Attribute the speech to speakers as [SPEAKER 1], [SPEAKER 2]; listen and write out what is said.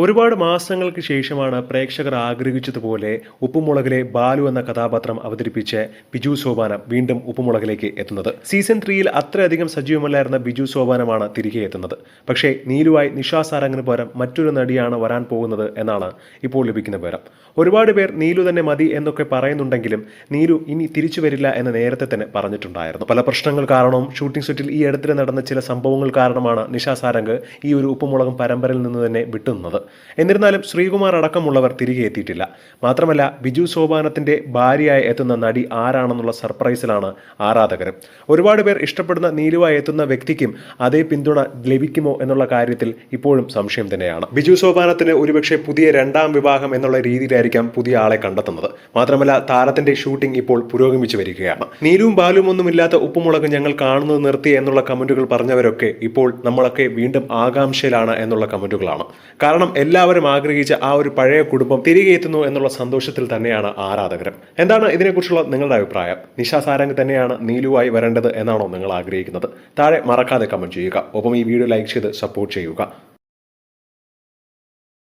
[SPEAKER 1] ഒരുപാട് മാസങ്ങൾക്ക് ശേഷമാണ് പ്രേക്ഷകർ ആഗ്രഹിച്ചതുപോലെ ഉപ്പുമുളകിലെ ബാലു എന്ന കഥാപാത്രം അവതരിപ്പിച്ച് ബിജു സോപാനം വീണ്ടും ഉപ്പുമുളകിലേക്ക് എത്തുന്നത്. സീസൺ ത്രീയിൽ അത്രയധികം സജീവമല്ലായിരുന്ന ബിജു സോപാനമാണ് തിരികെ എത്തുന്നത്. പക്ഷേ നീലുവായി നിഷാ സാരംഗിന് പകരം മറ്റൊരു നടിയാണ് വരാൻ പോകുന്നത് എന്നാണ് ഇപ്പോൾ ലഭിക്കുന്ന വിവരം. ഒരുപാട് പേർ നീലു തന്നെ മതി എന്നൊക്കെ പറയുന്നുണ്ടെങ്കിലും നീലു ഇനി തിരിച്ചു വരില്ല എന്ന് നേരത്തെ തന്നെ പറഞ്ഞിട്ടുണ്ടായിരുന്നു. പല പ്രശ്നങ്ങൾ കാരണവും ഷൂട്ടിംഗ് സെറ്റിൽ ഈ അടുത്തിടെ നടന്ന ചില സംഭവങ്ങൾ കാരണമാണ് നിഷാ സാരംഗ് ഈ ഒരു ഉപ്പുമുളകം പരമ്പരയിൽ നിന്ന് തന്നെ വിട്ടുനിന്നത് എന്നിരുന്നാലും ശ്രീകുമാർ അടക്കമുള്ളവർ തിരികെ എത്തിയിട്ടില്ല. മാത്രമല്ല ബിജു സോപാനത്തിന്റെ ഭാര്യയായി എത്തുന്ന നടി ആരാണെന്നുള്ള സർപ്രൈസിലാണ് ആരാധകരും. ഒരുപാട് പേർ ഇഷ്ടപ്പെടുന്ന നീലുവായി എത്തുന്ന വ്യക്തിക്കും അതേ പിന്തുണ ലഭിക്കുമോ എന്നുള്ള കാര്യത്തിൽ ഇപ്പോഴും സംശയം തന്നെയാണ്. ബിജു സോപാനത്തിന് ഒരുപക്ഷെ പുതിയ രണ്ടാം വിവാഹം എന്നുള്ള രീതിയിലായിരിക്കാം പുതിയ ആളെ കണ്ടെത്തുന്നത്. മാത്രമല്ല താരത്തിന്റെ ഷൂട്ടിംഗ് ഇപ്പോൾ പുരോഗമിച്ചു വരികയാണ്. നീലും ബാലും ഒന്നുമില്ലാത്ത ഉപ്പുമുളക് ഞങ്ങൾ കാണുന്നത് നിർത്തി എന്നുള്ള കമന്റുകൾ പറഞ്ഞവരൊക്കെ ഇപ്പോൾ നമ്മളൊക്കെ വീണ്ടും ആകാംക്ഷയിലാണ് എന്നുള്ള കമന്റുകളാണ്. കാരണം എല്ലാവരും ആഗ്രഹിച്ച ആ ഒരു പഴയ കുടുംബം തിരികെ എത്തുന്നു എന്നുള്ള സന്തോഷത്തിൽ തന്നെയാണ് ആരാധകർ എന്താണ് ഇതിനെക്കുറിച്ചുള്ള നിങ്ങളുടെ അഭിപ്രായം? നിഷ സാരംഗ് തന്നെയാണ് നീലുവായി വരേണ്ടത് എന്നാണോ നിങ്ങൾ ആഗ്രഹിക്കുന്നത്? താഴെ മറക്കാതെ കമന്റ് ചെയ്യുക. ഒപ്പം ഈ വീഡിയോ ലൈക്ക് ചെയ്ത് സപ്പോർട്ട് ചെയ്യുക.